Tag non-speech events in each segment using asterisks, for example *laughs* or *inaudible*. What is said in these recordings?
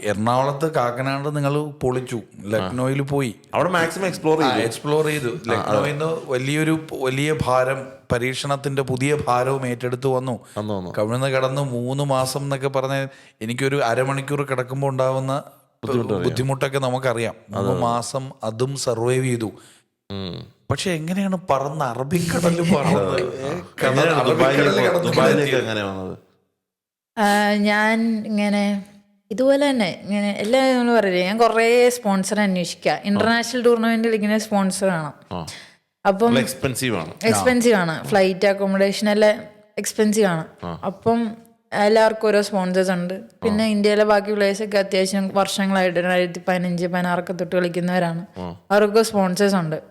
എറണാകുളത്ത് കാക്കനാട് നിങ്ങൾ പൊളിച്ചു. ലക്നോയിൽ പോയി. അവിടെ മാക്സിമം എക്സ്പ്ലോർ ചെയ്തു. എക്സ്പ്ലോർ ചെയ്തു. ലക്നോയിൽ നിന്ന് വലിയൊരു വലിയ ഭാരം പരീക്ഷണത്തിന്റെ പുതിയ ഭാരവും ഏറ്റെടുത്ത് വന്നു. കവിഴ്ന്ന് കിടന്ന് മൂന്ന് മാസം എന്നൊക്കെ പറഞ്ഞ എനിക്കൊരു അരമണിക്കൂർ കിടക്കുമ്പോൾ ഉണ്ടാവുന്ന ബുദ്ധിമുട്ടൊക്കെ നമുക്കറിയാം. മൂന്ന് മാസം അതും സർവൈവ് ചെയ്തു. പക്ഷെ എങ്ങനെയാണ് പറന്ന് അറബിക്കടലിൽ പറന്നത് വന്നത്? ഞാൻ ഇങ്ങനെ ഇതുപോലെ തന്നെ ഇങ്ങനെ എല്ലാം നമ്മൾ പറയില്ലേ ഞാൻ കുറേ സ്പോൺസർ അന്വേഷിക്കുക ഇന്റർനാഷണൽ ടൂർണമെന്റിൽ ഇങ്ങനെ സ്പോൺസർ ആണ്. അപ്പം എക്സ്പെൻസീവ് ആണ്. എക്സ്പെൻസീവ് ആണ്. ഫ്ലൈറ്റ് അക്കോമഡേഷൻ എല്ലാം എക്സ്പെൻസീവ് ആണ്. അപ്പം എല്ലാവർക്കും ഓരോ സ്പോൺസേഴ്സ് ഉണ്ട്. പിന്നെ ഇന്ത്യയിലെ ബാക്കി പ്ലേയേഴ്സൊക്കെ അത്യാവശ്യം വർഷങ്ങളായിട്ട് രണ്ടായിരത്തി പതിനഞ്ച് പതിനാറൊക്കെ തൊട്ട് കളിക്കുന്നവരാണ്. അവർക്ക് സ്പോൺസേഴ്സ് ഉണ്ട്.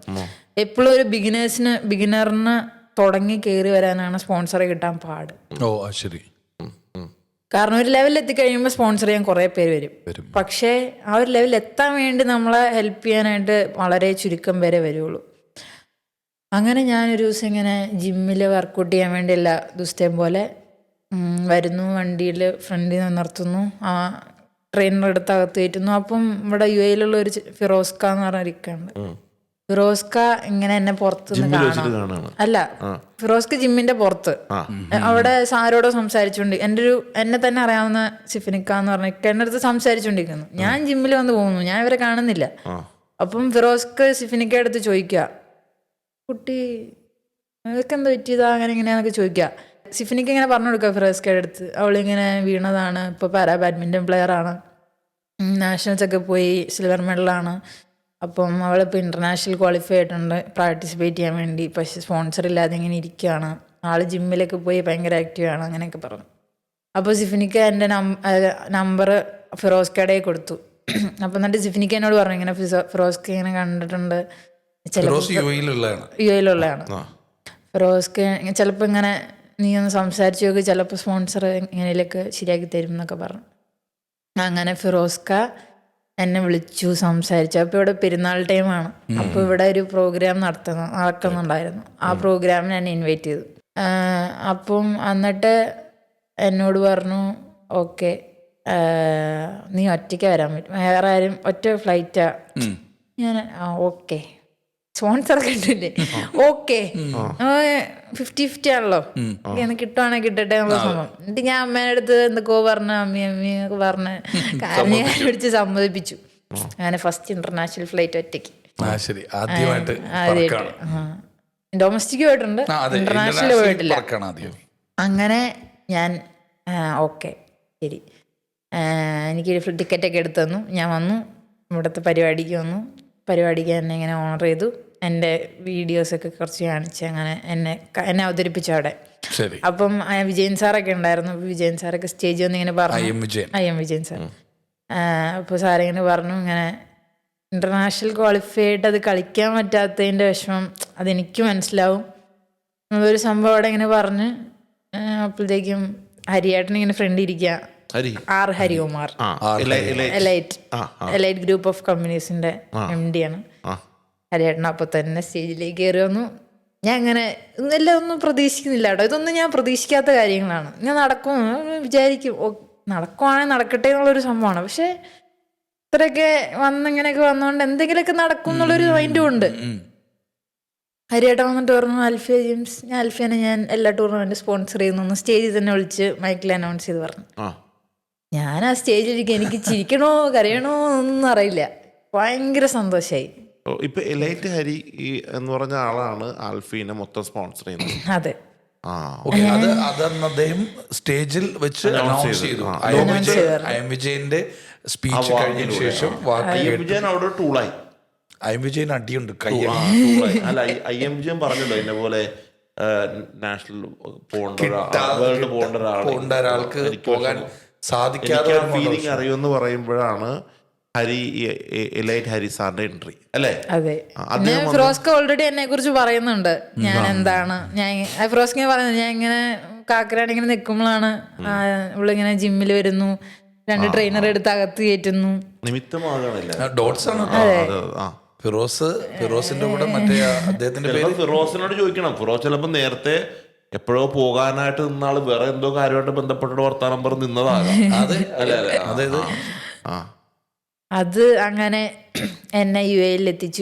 എപ്പോഴും ഒരു ബിഗിനേഴ്സിന് ബിഗിനറിന് തുടങ്ങി കയറി വരാനാണ് സ്പോൺസറെ കിട്ടാൻ പാട്. ഓ ശരി. കാരണം ഒരു ലെവലിൽ എത്തിക്കഴിയുമ്പോൾ സ്പോൺസർ ചെയ്യാൻ കുറേ പേര് വരും. പക്ഷേ ആ ഒരു ലെവലിൽ എത്താൻ വേണ്ടി നമ്മളെ ഹെൽപ്പ് ചെയ്യാനായിട്ട് വളരെ ചുരുക്കം പേരെ വരുള്ളൂ. അങ്ങനെ ഞാനൊരു ദിവസം ഇങ്ങനെ ജിമ്മിൽ വർക്കൗട്ട് ചെയ്യാൻ വേണ്ടി എല്ലാ ദിവസത്തെയും പോലെ വരുന്നു വണ്ടിയിൽ ഫ്രണ്ടിൽ നിന്ന് നിർത്തുന്നു. ആ ട്രെയിനർ അടുത്ത് അകത്ത് കയറ്റുന്നു. അപ്പം ഇവിടെ യു എയിലുള്ള ഒരു ഫിറോസ്ക എന്ന് പറഞ്ഞ ഇരിക്കുന്നുണ്ട് ഫിറോസ്ക ഇങ്ങനെ എന്നെ പുറത്ത് അല്ല ഫിറോസ്ക ജിമ്മിന്റെ പുറത്ത്. അവിടെ സാരോടോ സംസാരിച്ചുകൊണ്ട് എന്റെ ഒരു എന്നെ തന്നെ അറിയാവുന്ന സിഫിനിക്ക എന്ന് പറഞ്ഞ എന്റെ അടുത്ത് സംസാരിച്ചുകൊണ്ടിരിക്കുന്നു. ഞാൻ ജിമ്മിൽ വന്ന് പോകുന്നു ഞാൻ ഇവരെ കാണുന്നില്ല. അപ്പം ഫിറോസ്ക സിഫിനിക്ക അടുത്ത് ചോദിക്കുക കുട്ടി നിങ്ങൾക്ക് എന്താ പറ്റിയതാ? അങ്ങനെ ഇങ്ങനെയാന്നൊക്കെ ചോദിക്കുക. സിഫിനിക്ക് ഇങ്ങനെ പറഞ്ഞു കൊടുക്കുക ഫിറോസ്കയുടെ അടുത്ത്. അവളിങ്ങനെ വീണതാണ് ഇപ്പോൾ പാരാ പ്ലെയർ ആണ്. നാഷണൽസ് ഒക്കെ പോയി സിൽവർ മെഡലാണ് അപ്പം അവളിപ്പോൾ ഇന്റർനാഷണൽ ക്വാളിഫൈ ആയിട്ടുണ്ട്. പാർട്ടിസിപ്പേറ്റ് ചെയ്യാൻ വേണ്ടി. പക്ഷെ സ്പോൺസർ ഇല്ലാതെ ഇങ്ങനെ ഇരിക്കുകയാണ്. ആൾ ജിമ്മിലൊക്കെ പോയി ഭയങ്കര ആക്റ്റീവാണ് ആണ് അങ്ങനെയൊക്കെ പറഞ്ഞു. അപ്പോൾ സിഫിനിക്ക് എന്റെ നമ്പർ ഫിറോസ്കയുടെ കൊടുത്തു. അപ്പം എന്നിട്ട് സിഫിനിക്ക് എന്നോട് പറഞ്ഞു ഇങ്ങനെ ഫിറോസ്ക ഇങ്ങനെ കണ്ടിട്ടുണ്ട്. ചിലപ്പോൾ ഫിറോസ് യു എയിലുള്ളതാണ്. യു ഫിറോസ്ക്ക് ചിലപ്പോൾ ഇങ്ങനെ നീ ഒന്ന് സംസാരിച്ചു നോക്കി ചിലപ്പോൾ സ്പോൺസർ ഇങ്ങനെയൊക്കെ ശരിയാക്കി തരും എന്നൊക്കെ പറഞ്ഞു. അങ്ങനെ ഫിറോസ്ക എന്നെ വിളിച്ചു സംസാരിച്ചു. അപ്പോൾ ഇവിടെ പെരുന്നാൾ ടൈമാണ് അപ്പോൾ ഇവിടെ ഒരു പ്രോഗ്രാം നടത്തുന്ന നടക്കുന്നുണ്ടായിരുന്നു. ആ പ്രോഗ്രാമിന് എന്നെ ഇൻവൈറ്റ് ചെയ്തു. അപ്പം എന്നിട്ട് എന്നോട് പറഞ്ഞു ഓക്കെ നീ ഒറ്റയ്ക്ക് വരാൻ പറ്റും. വേറെ ആരും ഒറ്റ ഫ്ലൈറ്റാ ഞാൻ ഓക്കെ. സ്പോൺസർ കിട്ടില്ലേ ഓക്കെ. ഫിഫ്റ്റി ഫിഫ്റ്റി ആണല്ലോ. എന്ന് കിട്ടുവാണെങ്കിൽ കിട്ടട്ടെ എന്നുള്ള സംഭവം. എന്നിട്ട് ഞാൻ അമ്മേടെ അടുത്ത് എന്തൊക്കെയോ പറഞ്ഞ അമ്മി അമ്മയൊക്കെ പറഞ്ഞ കാര്യം ഞാൻ പിടിച്ച് സമ്മതിപ്പിച്ചു. അങ്ങനെ ഫസ്റ്റ് ഇന്റർനാഷണൽ ഫ്ലൈറ്റ് ഒറ്റയ്ക്ക്. ശരി. ആദ്യമായിട്ട് ഡൊമസ്റ്റിക് പോയിട്ടുണ്ട്. ഇന്റർനാഷണൽ പോയിട്ടില്ല. അങ്ങനെ ഞാൻ ഓക്കെ. ശരി. എനിക്കൊരു എനിക്ക് ടിക്കറ്റ് ഒക്കെ എടുത്തു തന്നു. ഞാൻ വന്നു. ഇവിടുത്തെ പരിപാടിക്ക് വന്നു. പരിപാടിക്ക് എന്നെ ഇങ്ങനെ ഓണർ ചെയ്തു. എന്റെ വീഡിയോസൊക്കെ കുറച്ച് കാണിച്ച് അങ്ങനെ എന്നെ എന്നെ അവതരിപ്പിച്ചു അവിടെ. അപ്പം വിജയൻ സാറൊക്കെ ഉണ്ടായിരുന്നു. വിജയൻ സാറൊക്കെ സ്റ്റേജിൽ വന്ന് ഇങ്ങനെ പറഞ്ഞു. I M Vijayan. സാർ അപ്പോൾ സാറിങ്ങനെ പറഞ്ഞു ഇങ്ങനെ ഇന്റർനാഷണൽ ക്വാളിഫൈ ആയിട്ട് അത് കളിക്കാൻ പറ്റാത്തതിന്റെ വിഷമം അതെനിക്ക് മനസ്സിലാവും. ഒരു സംഭവം അവിടെ ഇങ്ങനെ പറഞ്ഞ് അപ്പോഴത്തേക്കും ഹരിയേട്ടൻ ഇങ്ങനെ ഫ്രണ്ട് ഇരിക്കുക. R Harikumar. Elite group of കമ്പനീസിന്റെ M D ആണ്. ഹരിയേട്ടൻ അപ്പൊ തന്നെ സ്റ്റേജിലേക്ക് കയറി വന്നു. ഞാൻ അങ്ങനെ എല്ലാം ഒന്നും പ്രതീക്ഷിക്കുന്നില്ല കേട്ടോ. ഇതൊന്നും ഞാൻ പ്രതീക്ഷിക്കാത്ത കാര്യങ്ങളാണ്. ഞാൻ നടക്കും വിചാരിക്കും. നടക്കുവാണെങ്കിൽ നടക്കട്ടെ എന്നുള്ളൊരു സംഭവമാണ്. പക്ഷെ ഇത്രയൊക്കെ വന്നിങ്ങനെയൊക്കെ വന്നുകൊണ്ട് എന്തെങ്കിലുമൊക്കെ നടക്കും എന്നുള്ളൊരു മൈൻഡും ഉണ്ട്. ഹരിയേട്ടൻ വന്നിട്ട് പറഞ്ഞു അൽഫിയ ജെയിംസ് ഞാൻ അൽഫിയനെ ഞാൻ എല്ലാ ടൂർണമെന്റും സ്പോൺസർ ചെയ്യുന്നു സ്റ്റേജിൽ തന്നെ വിളിച്ച് മൈക്കിൽ അനൗൺസ് ചെയ്ത് പറഞ്ഞു. ആ. ഞാൻ ആ സ്റ്റേജിലിരിക്കും എനിക്ക് ചിരിക്കണോ കരയണോ ഒന്നും അറിയില്ല. ഭയങ്കര സന്തോഷമായി ഇപ്പൊ എലൈറ്റ് ഹരി എന്ന് പറഞ്ഞ ആളാണ് ആൽഫീനെ മൊത്തം സ്പോൺസർ ചെയ്യുന്നത്. *laughs* അതെ. ആ ഓക്കെ അത് അതന്ന് അദ്ദേഹം സ്റ്റേജിൽ വെച്ച് അനൗൺസ് ചെയ്തു. ഐ എം വിജയന്റെ സ്പീച്ച് കഴിഞ്ഞതിന് ശേഷം വാക്ക് ഐ എം വിജയൻ അവിടെ ഒരു ടൂളായി ഐ എം വിജയൻ അടിയുണ്ട് കൈ. *laughs* അല്ല ഐ എം വിജയൻ പറഞ്ഞല്ലോ എന്നെ പോലെ നാഷണൽ പോകേണ്ട വേൾഡ് പോകേണ്ട ഒരാൾക്ക് പോകാൻ. സാധിക്കാതെ ഫീലിംഗ് അറിയുമെന്ന് പറയുമ്പോഴാണ് ഹരി എലൈറ്റ് ഹരി സാറിന്റെ എൻട്രി അല്ലേ? ഫിറോസ്ക ഓൾറെഡി എന്നെ കുറിച്ച് പറയുന്നുണ്ട്. ഞാൻ എന്താണ്? ഞാൻ ഫിറോസ്ക പറയുന്നത് ഞാൻ ഇങ്ങനെ കാക്കരാണ് ഇങ്ങനെ നിൽക്കുമ്പോഴാണ് ഇവളിങ്ങനെ ജിമ്മിൽ വരുന്നു രണ്ട് ട്രെയിനർ എടുത്ത് അകത്ത് കയറ്റുന്നു. ഫിറോസ് ഫിറോസിന്റെ കൂടെ മറ്റേ അദ്ദേഹത്തിന്റെ പേര് ഫിറോസിനോട് ചോദിക്കണം. ഫിറോസ് ചിലപ്പോ നേരത്തെ എപ്പോഴോ പോകാനായിട്ട് നിന്നാൾ വേറെ എന്തോ കാര്യമായിട്ട് ബന്ധപ്പെട്ടിട്ട് വർത്താനം പറഞ്ഞ് നിന്നതാകാം അത് *laughs* അതായത് ആ. അത് അങ്ങനെ എന്നെ യു എയിൽ എത്തിച്ചു.